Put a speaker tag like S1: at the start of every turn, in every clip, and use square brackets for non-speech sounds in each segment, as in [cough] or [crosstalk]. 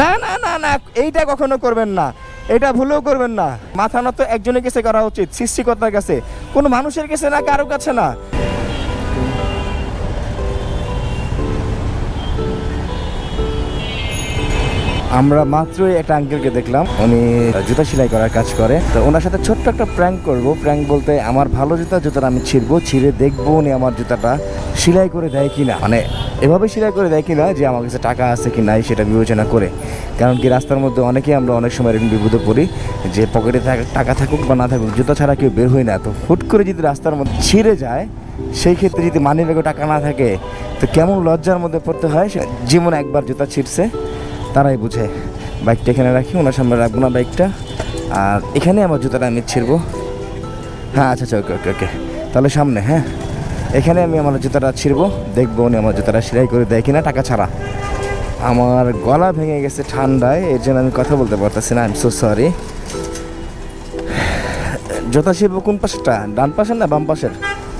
S1: না না না না, এইটা কখনো করবেন না। এটা ভুলেও করবেন না। মাথা নত একজনের কাছে করা উচিত, সৃষ্টিকর্তার কাছে। কোনো মানুষের কাছে না, কারও কাছে না। আমরা মাত্রই একটা আঙ্কেলকে দেখলাম। উনি জুতা সেলাই করার কাজ করে। তো ওনার সাথে ছোট্ট একটা প্র্যাঙ্ক করব। প্র্যাঙ্ক বলতে, আমার ভালো জুতা, জুতাটা আমি ছিঁড়বো, ছিঁড়ে দেখব উনি আমার জুতাটা সেলাই করে দেয় কিনা? মানে এভাবে সেলাই করে দেয় কিনা, যে আমার কাছে টাকা আছে কি নাই, সেটা বিবেচনা করে। কারণ কি, রাস্তার মধ্যে অনেকেই আমরা অনেক সময় এরকম বিপদে পড়ি, যে পকেটে টাকা থাকুক বা না থাকুক, জুতা ছাড়া কেউ বের হয় না। তো হুট করে যদি রাস্তার মধ্যে ছিঁড়ে যায়, সেই ক্ষেত্রে যদি মানি ব্যাগে টাকা না থাকে, তো কেমন লজ্জার মধ্যে পড়তে হয়? জীবনে একবার জুতা ছিঁড়ছে। তারাই বুঝে বাইকটা এখানে রাখি, ওনার সামনে রাখব না বাইকটা। আর এখানে আমার জুতাটা আমি ছিড়বো। হ্যাঁ আচ্ছা আচ্ছা ওকে ওকে ওকে। তাহলে সামনে হ্যাঁ? এখানে আমি আমার জুতাটা ছিড়বো, দেখব উনি আমার জুতাটা সেলাই করে দেয় কিনা, টাকা ছাড়া। আমার গলা ভেঙে গেছে ঠান্ডায়, এর জন্য আমি কথা বলতে পারতেছি না আই এম সো সরি জুতা ছিড়বো কোন পাশেরটা? ডান পাশের না বাম পাশের?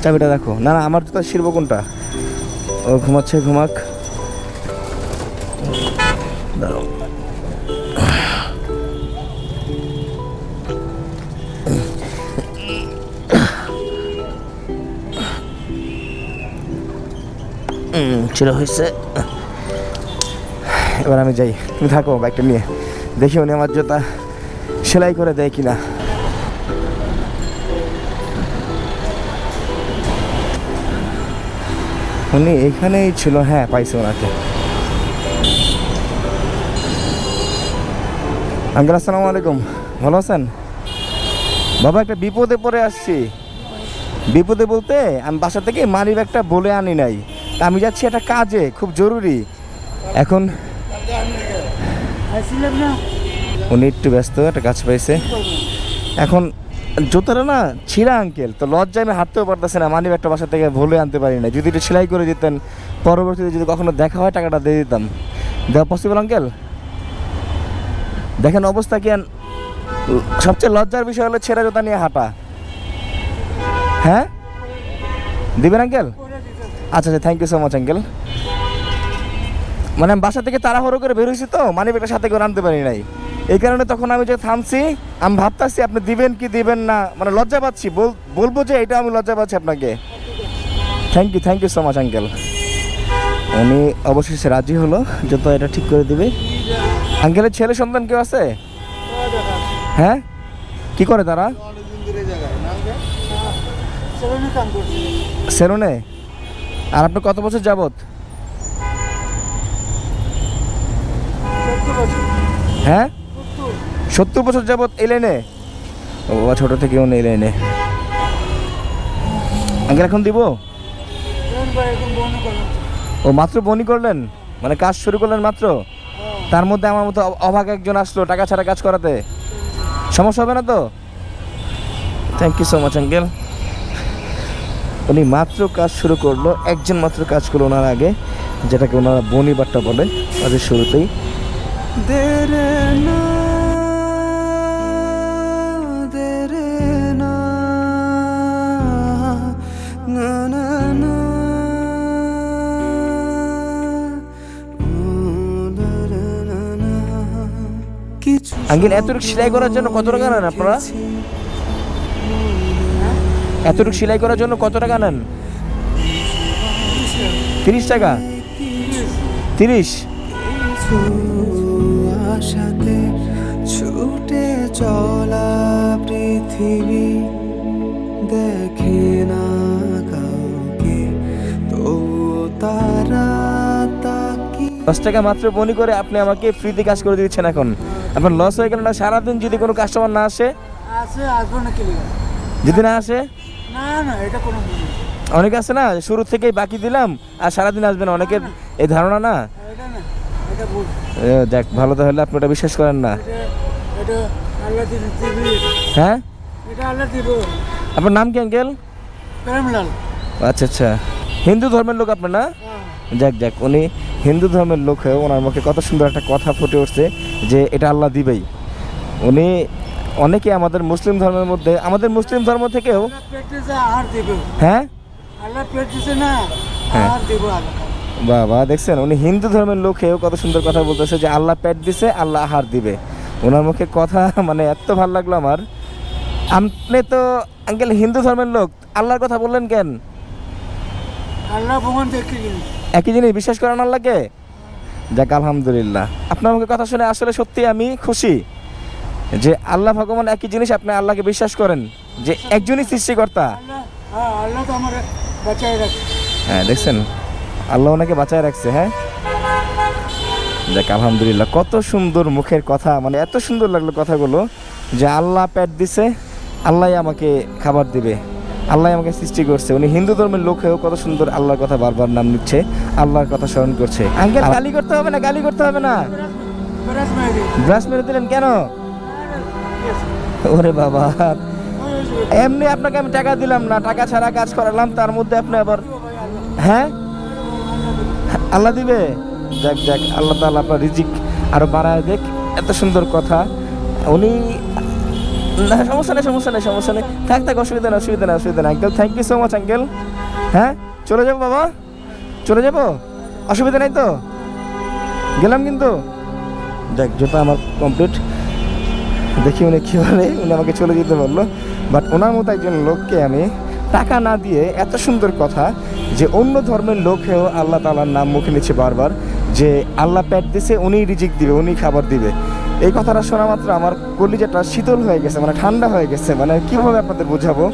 S1: চাবিটা দেখো না না, আমার জুতা ছিড়বো কোনটা? ও ঘুমাচ্ছে, ঘুমাক। দাঁড়াও ছিল হয়েছে। এবার আমি যাই। তুমি থাকো বাইকটা নিয়ে। দেখি উনি আমার জুতা সেলাই করে দেয় কিনা। উনি এখানেই ছিল হ্যাঁ পাইছে ওনাকে। আঙ্কেল, আসসালামু আলাইকুম। ভালো আছেন? বাবা, একটা বিপদে পড়ে আসছি। বিপদে বলতে, আমি বাসা থেকে মানি ব্যাগটা বলে আনি নাই। তা আমি যাচ্ছি একটা কাজে, খুব জরুরি। এখন উনি একটু ব্যস্ত, একটা কাজ পাইছে। এখন জুতোটা না ছিঁড়া, আঙ্কেল। তো লজ্জায় আমি হাঁটতেও পারতেছি না, মানি ব্যাগটা বাসা থেকে ভুলে আনতে পারি না যদি একটু সেলাই করে দিতেন, পরবর্তীতে যদি কখনো দেখা হয়, টাকাটা দিয়ে দিতাম। দেওয়া পসিবল আঙ্কেল? দেখেন অবস্থা কেন সবচেয়ে লজ্জার বিষয় হলো ছেঁড়া জুতা নিয়ে হাঁটা। হ্যাঁ? দিবেন আঙ্কেল? আচ্ছা আচ্ছা thank you so much uncle. মানে বাসা থেকে তাড়াহুড়ো করে বের হয়েছি তো মানি ব্যাগটা সাথে করে আনতে পারি নাই। এই কারণে তখন আমি যে থামছি, আমি ভাবতাছি আপনি দিবেন কি দিবেন না মানে লজ্জা পাচ্ছি। বল- বলব যে এটা আমি লজ্জা পাচ্ছি আপনাকে। Thank you thank you so much uncle উনি অবশেষে রাজি হলো যত এটা ঠিক করে দিবে। আঙ্কেলের ছেলে সন্তান কেউ আছে? হ্যাঁ? কি করে তারা? সেলুনে? আর আপনি কত বছর যাবত হ্যাঁ? সত্তর বছর যাবত এই লাইনে ও ছোট থেকে উনি এই লাইনে আঙ্কেল, এখন দিব? ও মাত্র বনি করলেন? মানে কাজ শুরু করলেন মাত্র? তার মধ্যে আমার মতো অভাগ একজন আসলো, টাকা ছাড়া কাজ করাতে। সমস্যা হবে না তো? Thank you so much uncle উনি মাত্র কাজ শুরু করল, একজন মাত্র কাজ করল ওনার আগে, যেটাকে ওনারা বনি বাট্টা বলে তাদের শুরুতেই। আঙ্কেল এতটুকু সেলাই করার জন্য কত টাকা নেন আপনারা? এতটুকু সেলাই করার জন্য কত টাকা নেন? তিরিশ টাকা? তিরিশ?
S2: ছুটে চলা পৃথিবী দেখে না কাউকে তো তাকি
S1: দশ টাকা মাত্র বনি করে আপনি আমাকে ফ্রিতে কাজ করে দিচ্ছেন এখন। আপনার লস হয়ে গেল না সারাদিন যদি কোনো কাস্টমার না আসে? যদি না আসে। অনেকে আছে না শুরু থেকেই বাকি দিলাম আর সারাদিন আসবে না। অনেকের এই ধারণা না? দেখ ভালো। তো হলে আপনি ওটা বিশ্বাস করেন না। হ্যাঁ? আপনার নাম কি আঙ্কেল? আচ্ছা আচ্ছা। হিন্দু ধর্মের লোক আপনার না?
S3: হ্যাঁ।
S1: যাক যাক উনি হিন্দু ধর্মের লোক হয়ে ওনার মুখে কত সুন্দর একটা কথা ফুটে উঠছে যে এটা আল্লাহ দিবেই। উনি অনেকে আমাদের মুসলিম ধর্মের মধ্যে আমাদের মুসলিম ধর্ম থেকেও হ্যাঁ? হ্যাঁ। বাবা দেখছেন উনি হিন্দু ধর্মের লোক হয়েও কত সুন্দর কথা বলতেছে যে আল্লাহ পেট দিছে আল্লাহ আহার দিবে। ওনার মুখে কথা মানে এত ভালো লাগল আমার। আপনি তো আঙ্কেল হিন্দু ধর্মের লোক আল্লাহর কথা বললেন কেন?
S3: আল্লাহ ভগবান দেখতে
S1: একই জিনিস বিশ্বাস করেন আল্লাহকে? যাক, আলহামদুলিল্লাহ। আপনার মুখে কথা শুনে আসলে সত্যি আমি খুশি যে আল্লাহ ভগবান একই জিনিস আপনি আল্লাহকে বিশ্বাস করেন, যে একজনই সৃষ্টিকর্তা।
S3: হ্যাঁ
S1: দেখছেন? আল্লাহ ওনাকে বাঁচায় রাখছে হ্যাঁ? দেখ আলহামদুলিল্লাহ, কত সুন্দর মুখের কথা মানে এত সুন্দর লাগল কথাগুলো, যে আল্লাহ পেট দিছে আল্লাহ আমাকে খাবার দিবে। আল্লাহ আমাকে সৃষ্টি করছে। উনি হিন্দু ধর্মের লোক হয়েও কত সুন্দর আল্লাহর কথা বারবার নাম নিচ্ছে আল্লাহর কথা স্মরণ করছে। আঙ্কেল গালি করতে হবে না গালি করতে হবে না।
S3: বেরাস মেরে
S1: ব্রাশ মেরে দিলেন কেন? ওরে বাবা। এমনি আপনাকে আমি টাকা দিলাম না টাকা ছাড়া কাজ করালাম তার মধ্যে আপনি আবার হ্যাঁ? আল্লাহ দিবে? যাক যাক আল্লাহ তাআলা আপনার রিজিক আরও বাড়ায় দেখ। এত সুন্দর কথা। উনি না, সমস্যা নেই সমস্যা নেই সমস্যা নেই। থাক থাক, অসুবিধা নেই অসুবিধা নেই অসুবিধা নেই। Uncle thank you so much uncle. হ্যাঁ? চলে যাব, বাবা? চলে যাব? অসুবিধা নেই তো? গেলাম কিন্তু। দেখ যেটা আমার কমপ্লিট দেখি উনি কী বলে, উনি আমাকে চলে যেতে বলল। বাট ওনার মতো একজন লোককে আমি টাকা না দিয়ে এত সুন্দর কথা যে অন্য ধর্মের লোক হয়েও আল্লাহ তালার নাম মুখে নিচ্ছে বারবার, যে আল্লাহ প্যাট দিছে উনি রিজিক দিবে উনি খাবার দিবে। এই কথাটা শোনা মাত্র আমার কলিজাটা শীতল হয়ে গেছে মানে ঠান্ডা হয়ে গেছে মানে কীভাবে আপনাদের বোঝাবো?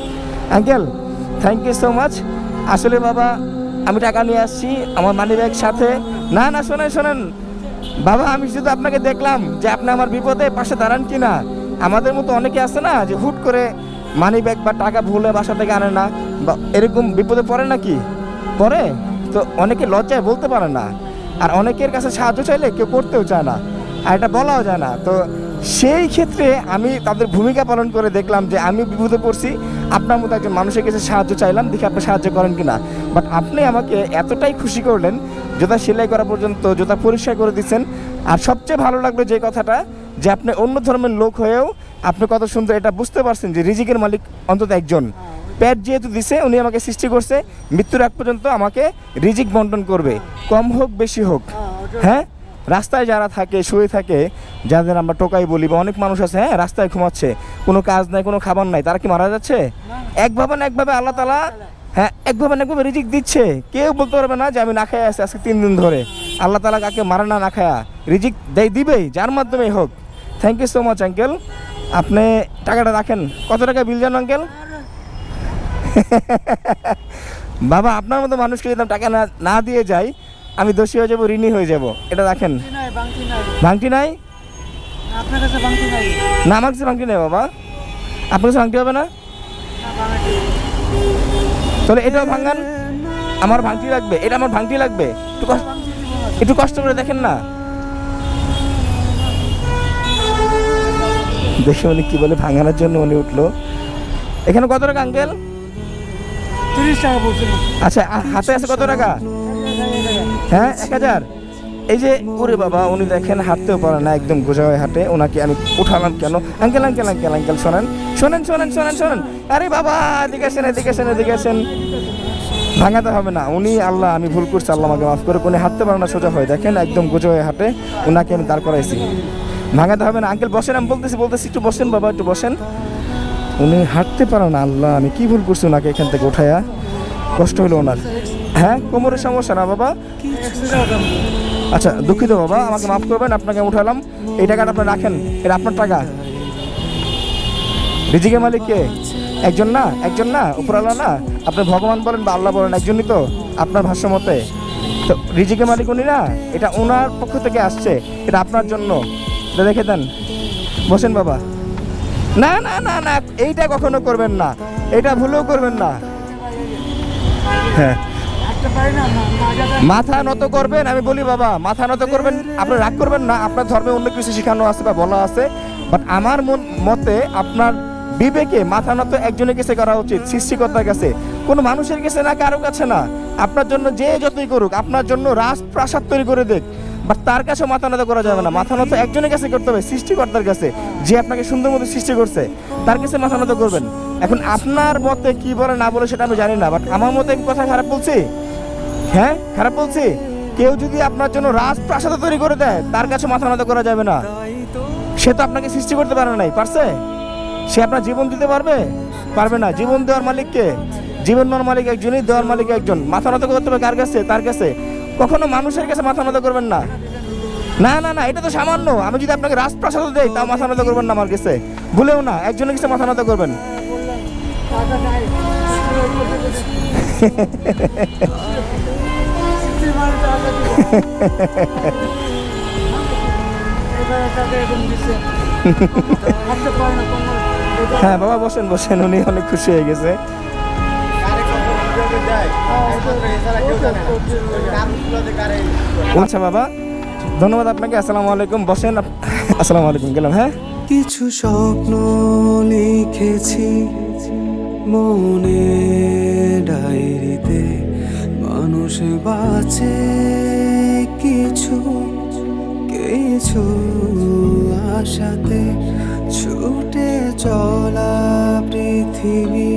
S1: Uncle thank you so much আসলে বাবা, আমি টাকা নিয়ে আসছি, আমার মানি ব্যাগ সাথে। না না, শোনেন শোনেন। বাবা, আমি শুধু আপনাকে দেখলাম যে আপনি আমার বিপদে পাশে দাঁড়ান কি না আমাদের মতো অনেকে আছে না যে হুট করে মানি ব্যাগ বা টাকা ভুলে বাসা থেকে আনে না। বা এরকম বিপদে পড়ে নাকি? পরে তো অনেকে লজ্জায় বলতে পারে না। আর অনেকের কাছে সাহায্য চাইলে কেউ করতেও চায় না। আর এটা বলাও যায় না। তো সেই ক্ষেত্রে আমি তাদের ভূমিকা পালন করে দেখলাম যে আমি বিপদে পড়ছি আপনার মতো একজন মানুষের কাছে সাহায্য চাইলাম দেখে আপনি সাহায্য করেন কি না বাট আপনি আমাকে এতটাই খুশি করলেন জুতা সেলাই করা পর্যন্ত জুতা পরিষ্কার করে দিচ্ছেন। আর সবচেয়ে ভালো লাগল যে কথাটা যে আপনি অন্য ধর্মের লোক হয়েও আপনি কত সুন্দর এটা বুঝতে পারছেন যে রিজিকের মালিক অন্তত একজন। পেট যেহেতু দিছে উনি আমাকে সৃষ্টি করছে মৃত্যুর আগ পর্যন্ত আমাকে রিজিক বন্টন করবে কম হোক বেশি হোক। হ্যাঁ? রাস্তায় যারা থাকে শুয়ে থাকে যাদের আমরা টোকাই বলি বা অনেক মানুষ আছে হ্যাঁ রাস্তায় ঘুমাচ্ছে কোনো কাজ নাই কোনো খাবার নাই তারা কি মারা যাচ্ছে? একভাবে না একভাবে আল্লাহ তালা হ্যাঁ একভাবে না একভাবে রিজিক দিচ্ছে। কেউ বলতে পারবে না যে আমি না খাই আছি আজকে তিন দিন ধরে। আল্লাহ তালা কাকে মারা না না খায়া রিজিক দেয় দিবেই যার মাধ্যমেই হোক। Thank you so much uncle আপনি টাকাটা রাখেন। কত টাকা বিল জান আঙ্কেল বাবা আপনার মতো মানুষকে যদি টাকা না না দিয়ে যাই আমি দোষী হয়ে যাব ঋণী হয়ে যাব। এটা রাখেন।
S3: নাই
S1: ভাঙটি নাই। না আমার কাছে ভাঙটি নেই বাবা। আপনার কাছে ভাঙটি হবে না? তাহলে এটাও ভাঙান। আমার ভাঙটি লাগবে এটা আমার ভাঙটি লাগবে। একটু কষ্ট একটু কষ্ট করে দেখেন না। দেখে উনি কি বলে ভাঙানোর জন্য উনি উঠল। এখানে কত টাকা আঙ্কেল?
S3: তিরিশ টাকা
S1: আচ্ছা হাতে আছে কত টাকা? হ্যাঁ এক হাজার। এই যে, ওরে বাবা, উনি দেখেন, হাঁটতেও পারে না, একদম গোজা হয়ে হাঁটে। ওনাকে আমি উঠালাম কেন? আঙ্কেল আঙ্কেল আঙ্কেল আঙ্কেল, শোনেন। শোনেন শোনেন শোনেন শোনেন। আরে বাবা, এদিকে আসেন এদিকে আসেন এদিকে আসেন। ভাঙাতে হবে না। উনি, আল্লাহ, আমি ভুল করছি, আল্লাহ আমাকে মাফ করে উনি হাঁটতে পারে না, সোজা হয়ে দেখেন, একদম গোজা হয়ে হাঁটে। ওনাকে আমি দাঁড় করাইছি। ভাঙাতে হবে না। আঙ্কেল, বসেন, আমি বলতেছি বলতেছি, একটু বসেন বাবা, একটু বসেন। উনি হাঁটতে পারে না, আল্লাহ, আমি কি ভুল করছি ওনাকে এখান থেকে উঠায়া? কষ্ট হলো ওনার। হ্যাঁ কোমরের সমস্যা না, বাবা? আচ্ছা দুঃখিত, বাবা, আমাকে মাফ করবেন, আপনাকে উঠালাম। এই টাকাটা আপনি রাখেন, এটা আপনার টাকা। রিজিকের মালিক কে? একজন না একজন না উপরালা না? আপনি ভগবান বলেন বা আল্লাহ বলেন, একজনই তো, আপনার ভাষ্য মতে। তো, রিজিকের মালিক উনি না, এটা ওনার পক্ষ থেকে আসছে, এটা আপনার জন্য। এটা রেখে দেন। বসেন, বাবা। না না না না, এইটা কখনো করবেন না, এটা ভুলেও করবেন না। হ্যাঁ। মাথা নত করবেন, আমি বলি, বাবা, মাথা নত করবেন। আপনি রাগ করবেন না, আপনার ধর্মে অন্য কিছু শেখানো আছে বা বলা আছে বাট আমার মতে আপনার বিবেকে মাথা নত একজনের কাছে করা উচিত, সৃষ্টিকর্তার কাছে। কোনো মানুষের কাছে না, কারও কাছে না। আপনার জন্য যে যতই করুক, আপনার জন্য রাজপ্রাসাদ তৈরি করে দেখ বাট তার কাছে মাথা নত করা যাবে না। মাথা নত একজনের কাছে করতে হবে, সৃষ্টিকর্তার কাছে, যে আপনাকে সুন্দর মতো সৃষ্টি করছে, তার কাছে মাথা নত করবেন। এখন আপনার মতে কি বলে, না বলে সেটা আমি জানি না বাট আমার মতে কথা খারাপ বলছি হ্যাঁ খারাপ বলছি? কেউ যদি আপনার জন্য রাজপ্রাসাদ তৈরি করে দেয় তার কাছে মাথা নত করা যাবে না। সে তো আপনাকে সৃষ্টি করতে পারে নাই পারছে? সে আপনার জীবন দিতে পারবে? পারবে না। জীবন দেওয়ার মালিককে? জীবন দেওয়ার মালিক একজনই দেওয়ার মালিক একজন। মাথা নত করতে হবে কার কাছে? তার কাছে। কখনো মানুষের কাছে মাথা নত করবেন না। না না না এটা তো সামান্য। আমি যদি আপনাকে রাজপ্রাসাদ দেই তাও মাথা নত করবেন না আমার কাছে। ভুলেও না একজনের কাছে মাথা নত করবেন।
S3: টাকা [laughs] [laughs] [laughs]
S1: হ্যাঁ বাবা, বসেন বসেন, উনি অনেক খুশি হয়ে গেছে। আচ্ছা বাবা, ধন্যবাদ আপনাকে, আসসালামু আলাইকুম, বসেন আসসালামু আলাইকুম, গেলাম হ্যাঁ?
S2: কিছু স্বপ্ন লিখেছি মনে ডায়েরিতে। মানুষ বাঁচে কিছু কিছু আশাতে ছুটে চলা পৃথিবী।